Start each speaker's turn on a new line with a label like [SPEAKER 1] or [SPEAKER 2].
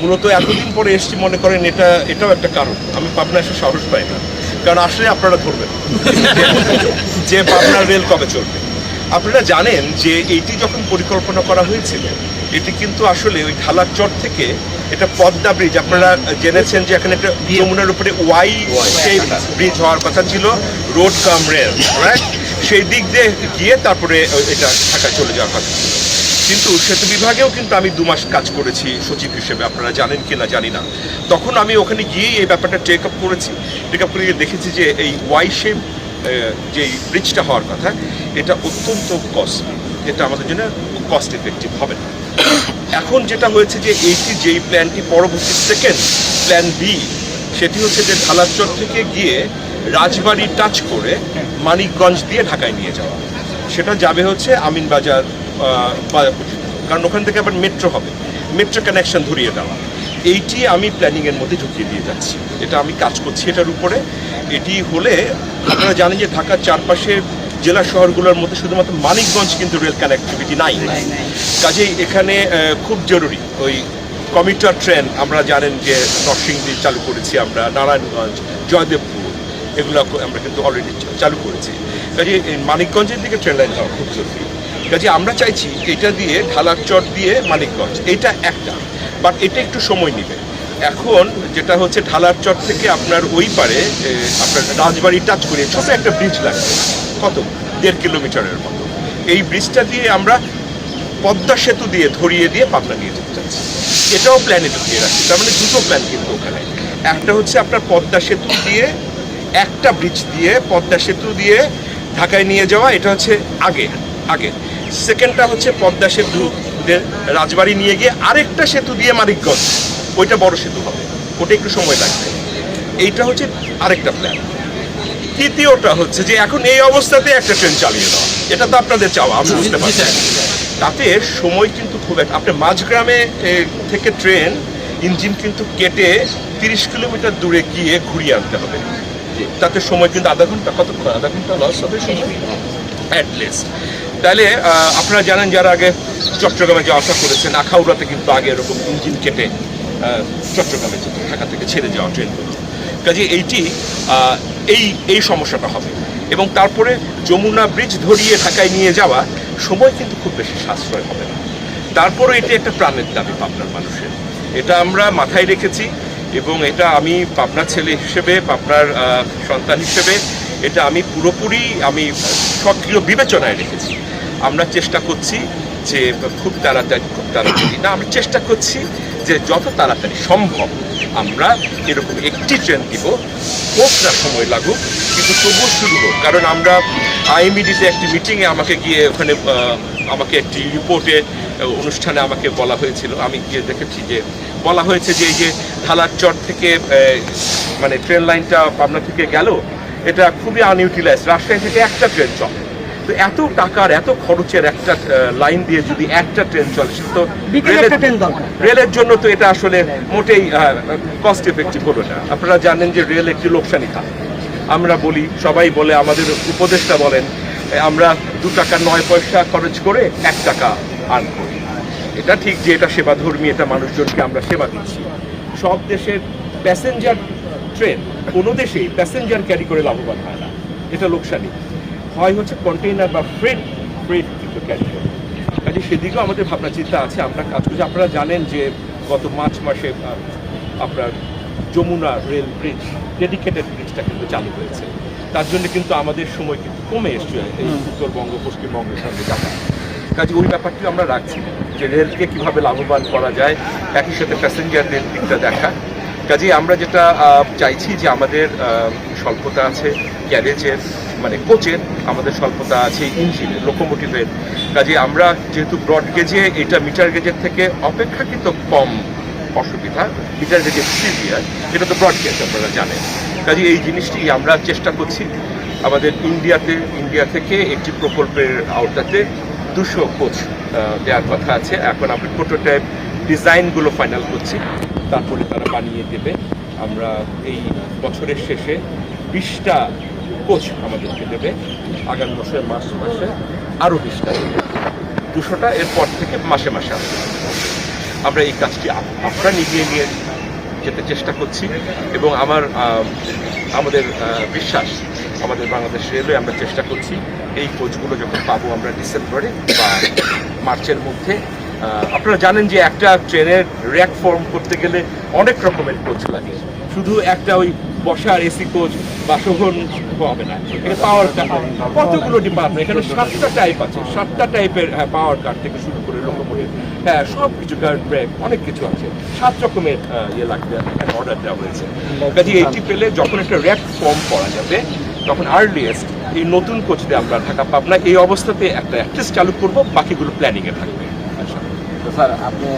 [SPEAKER 1] মূলত এতদিন পরে এসছি মনে করেন এটা, এটাও একটা কারণ। আমি পাবনা এসে সাহস পাই না। কারণ আসলে আপনারা ধরবেন। যে পাবনা রেল কবে চলবে? আপনারা জানেন যে এইটি যখন পরিকল্পনা করা হয়েছিল, এটি কিন্তু আসলে ওই ঢালার চর থেকে এটা পদ্মা ব্রিজ, আপনারা জেনেছেন যে এখানে একটা যমুনার উপরে ওয়াই সেই ব্রিজ হওয়ার কথা ছিল, রোড কাম রেল সেই দিক দিয়ে গিয়ে তারপরে এটা ঢাকায় চলে যাওয়ার কথা ছিল। কিন্তু সেতু বিভাগেও কিন্তু আমি দু মাস কাজ করেছি সচিব হিসেবে। আপনারা জানেন কি না জানি না। তখন আমি ওখানে গিয়ে এই ব্যাপারটা টেক আপ করেছি। টেক আপ করে দেখেছি যে এই ওয়াই শেপ যে ব্রিজটা হওয়ার কথা, এটা অত্যন্ত কস্টলি এটা আমাদের জন্য কস্ট এফেক্টিভ হবে না। এখন যেটা হয়েছে যে এইটি যেই প্ল্যানটি পরবর্তী সেকেন্ড প্ল্যান বি সেটি হচ্ছে যে ঢালারচর থেকে গিয়ে রাজবাড়ি টাচ করে মানিকগঞ্জ দিয়ে ঢাকায় নিয়ে যাওয়া। সেটা যাবে হচ্ছে আমিনবাজার কারণ ওখান থেকে আবার মেট্রো হবে। মেট্রো কানেকশন ধরিয়ে দেওয়া। এইটি আমি প্ল্যানিংয়ের মধ্যে ঢুকিয়ে দিয়ে যাচ্ছি। এটা আমি কাজ করছি এটার উপরে। এটি হলে আপনারা জানেন যে ঢাকার চারপাশের জেলা শহরগুলোর মধ্যে শুধুমাত্র মানিকগঞ্জ কিন্তু রেল কানেক্টিভিটি নাই। কাজেই এখানে খুব জরুরি। ওই কমিউটার ট্রেন আমরা জানেন যে নরসিংদী চালু করেছি আমরা নারায়ণগঞ্জ জয়দেবপুর এগুলো আমরা কিন্তু অলরেডি চালু করেছি। কাজে মানিকগঞ্জের দিকে ট্রেন লাইন হওয়া খুব জরুরি। কাজে আমরা চাইছি এটা দিয়ে ঢালার চট দিয়ে মানিকগঞ্জ এটা একটা বাট এটা একটু সময় নেবে। এখন যেটা হচ্ছে ঢালার চট থেকে আপনার ওই পারে আপনার রাজবাড়ি টাচ করে ছোট একটা ব্রিজ লাগবে। কত? দেড় কিলোমিটারের মতো। এই ব্রিজটা দিয়ে আমরা পদ্মা সেতু দিয়ে ধরিয়ে দিয়ে পাবনা নিয়ে যেতে চাচ্ছি। এটাও প্ল্যানে ঢুকিয়ে রাখছি। তার মানে দুটো প্ল্যান কিন্তু ওখানে। একটা হচ্ছে আপনার পদ্মা সেতু দিয়ে, একটা ব্রিজ দিয়ে, পদ্মা সেতু দিয়ে ঢাকায় নিয়ে যাওয়া, এটা হচ্ছে আগে আগে। সেকেন্ডটা হচ্ছে পদ্মা সেতু রাজবাড়ি নিয়ে গিয়ে আরেকটা সেতু দিয়ে মানিকগঞ্জ। ওইটা বড় সেতু হবে। ওটা একটু সময় লাগবে। এইটা হচ্ছে আরেকটা প্ল্যান তৃতীয়টা হচ্ছে যে এখন এই অবস্থাতে একটা ট্রেন চালিয়ে দেওয়া এটা তো আপনাদের চাওয়া আমি বুঝতে পারছি তাতে সময় কিন্তু খুব একটা আপনি মাঝগ্রামে থেকে ট্রেন ইঞ্জিন কিন্তু কেটে তিরিশ কিলোমিটার দূরে গিয়ে ঘুরিয়ে আনতে হবে। তাতে সময় কিন্তু আধা ঘণ্টা কতক্ষণ? আধা ঘণ্টা লস হবে সময় অ্যাটলিস্ট তাহলে আপনারা জানেন যারা আগে চট্টগ্রামে যাওয়া আসা করেছেন, আখাউড়াতে কিন্তু আগে এরকম ইঞ্জিন কেটে চট্টগ্রামে যেত, ঢাকা থেকে ছেড়ে যাওয়া ট্রেনগুলো কাজে এইটি এই এই সমস্যাটা হবে। এবং তারপরে যমুনা ব্রিজ ধরিয়ে ঢাকায় নিয়ে যাওয়া সময় কিন্তু খুব বেশি সাশ্রয় হবে না। তারপরে এটি একটা প্রাণের দাবি পাবনার মানুষের। এটা আমরা মাথায় রেখেছি এবং এটা আমি পাবনার ছেলে হিসেবে, পাবনার সন্তান হিসেবে, এটা আমি পুরোপুরি আমি সক্রিয় বিবেচনায় রেখেছি। আমরা চেষ্টা করছি যে খুব তাড়াতাড়ি খুব তাড়াতাড়ি না, আমরা চেষ্টা করছি যে যত তাড়াতাড়ি সম্ভব আমরা এরকম একটি ট্রেন দিব না সময় লাগুক, কিন্তু তবুও শুরু হোক। কারণ আমরা আইএমইডিতে একটি মিটিংয়ে আমাকে গিয়ে ওখানে আমাকে একটি রিপোর্টে অনুষ্ঠানে আমাকে বলা হয়েছিল। আমি গিয়ে দেখেছি যে, বলা হয়েছে যে এই যে ঢালার চর থেকে মানে ট্রেন লাইনটা পাবনা থেকে গেল এটা খুবই আনইউটিলাইজ রাজশাহী থেকে একটা ট্রেন চলে। তো এত টাকার এত খরচের একটা লাইন দিয়ে যদি একটা ট্রেন চলে সেটা তো রেলের- জন্য তো এটা আসলে মোটেই কস্ট এফেক্টিভ হলো না। আপনারা জানেন যে রেল একটি লোকসানি খাত। আমরা বলি সবাই বলে আমাদের উপদেষ্টা বলেন আমরা দু টাকা নয় পয়সা খরচ করে এক টাকা আর্ন করি। এটা ঠিক যে এটা সেবাধর্মী এটা মানুষজনকে আমরা সেবা দিচ্ছি। সব দেশের প্যাসেঞ্জার ট্রেন কোনো দেশেই প্যাসেঞ্জার ক্যারি করে লাভবান হয় না। এটা লোকসানি। হয় হচ্ছে কন্টেইনার বা ফ্রেড ফ্রেড কিন্তু ক্যারি করে। কাজে সেদিকেও আমাদের ভাবনা চিন্তা আছে। আমরা কাজ করছি। আপনারা জানেন যে গত মার্চ মাসে আপনার যমুনা রেল ব্রিজ ডেডিকেটেড ব্রিজটা কিন্তু চালু হয়েছে। তার জন্য কিন্তু আমাদের সময় কিন্তু কমে এসছে এই উত্তরবঙ্গ পশ্চিমবঙ্গের সঙ্গে যাতায়াত। কাজে ওই ব্যাপারটি আমরা রাখছি যে রেলকে কীভাবে লাভবান করা যায় একই সাথে প্যাসেঞ্জারদের দিকটা দেখা। কাজে আমরা যেটা চাইছি যে আমাদের স্বল্পতা আছে গ্যারেজের মানে কোচের আমাদের স্বল্পতা আছে ইঞ্জিনের লোকোমোটিভের। কাজে আমরা যেহেতু ব্রড গেজে, এটা মিটার গেজের থেকে অপেক্ষাকৃত কম অসুবিধা, মিটার গেজের সিভিয়ার এটা তো ব্রড গেজ, আপনারা জানেন। কাজে এই জিনিসটি আমরা চেষ্টা করছি। আমাদের ইন্ডিয়াতে, ইন্ডিয়া থেকে একটি প্রকল্পের আওতাতে দুশো কোচ দেওয়ার কথা আছে। এখন আমরা প্রোটোটাইপ ডিজাইনগুলো ফাইনাল করছি। তারপরে তারা বানিয়ে দেবে। আমরা এই বছরের শেষে বিশটা কোচ আমাদেরকে দেবে। আগামী বছরের মাস মাসে আরও বিশটা। দুশোটা এরপর থেকে মাসে মাসে আসবে। আমরা এই কাজটি আপনারা এগিয়ে নিয়ে যেতে চেষ্টা করছি এবং আমার আমাদের বিশ্বাস, আমাদের বাংলাদেশ রেলওয়ে আমরা চেষ্টা করছি এই কোচগুলো যখন পাবো আমরা ডিসেম্বরে বা মার্চের মধ্যে আপনারা জানেন যে একটা ট্রেনের র্যাক ফর্ম করতে গেলে অনেক রকমের কোচ লাগে। শুধু একটা ওই বসার এসি কোচ বা শোভন হবে না। পাওয়ার কতগুলো ডিপার্টমেন্ট এখানে সাতটা টাইপ আছে। সাতটা টাইপের পাওয়ার কার থেকে শুরু করে লোকোমোটিভ হ্যাঁ সব কিছু গার্ড ব্রেক অনেক কিছু আছে। সাত রকমের ইয়ে লাগবে অর্ডার দেওয়া হয়েছে। কাজে এইটি পেলে যখন একটা র্যাক ফর্ম করা যাবে, তখন আর্লিয়েস্ট এই নতুন কোচ দিয়ে আমরা ঢাকা পাবনা এই অবস্থাতে একটা অ্যাক্ট্রেস চালু করব, বাকিগুলো প্ল্যানিংয়ে থাকবে। আচ্ছা
[SPEAKER 2] তো স্যার আপনি